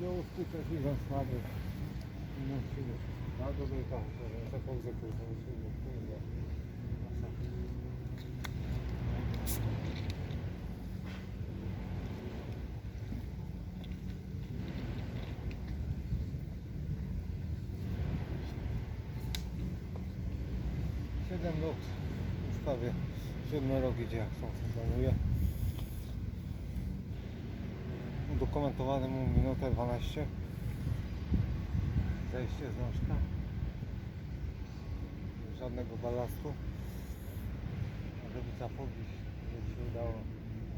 do ustki takich zasłabych. No, siły. Bardzo by tam, taką zakupę. Siedem lat prawie siódmy rok idzie jak sąsiad planuje. Udokumentowany mu minutę 12 Zejście z nożka Żadnego balastu. Żeby zapobić Żeby się udało.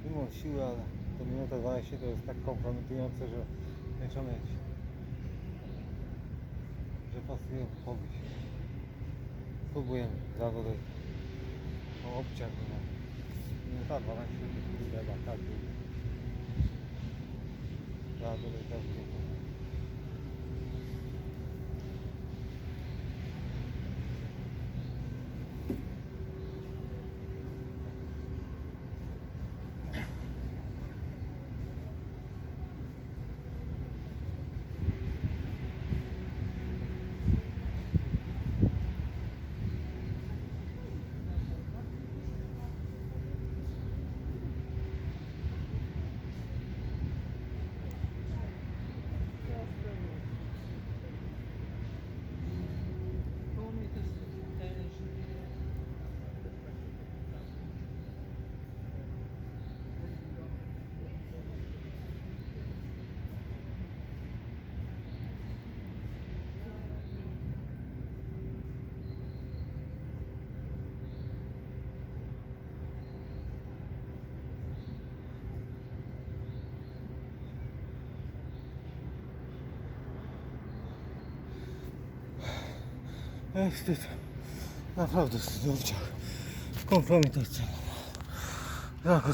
Mimo siły, ale to minuta 12 to jest tak kompromitujące, że nie trzeba mieć Że pasuje pobić Spróbujemy. Zawody O obciach. Minuta 12 to chyba każdy রাজুর এটা Ej, wstyd. Naprawdę wstyd, obciach. Kompromitacja. Jak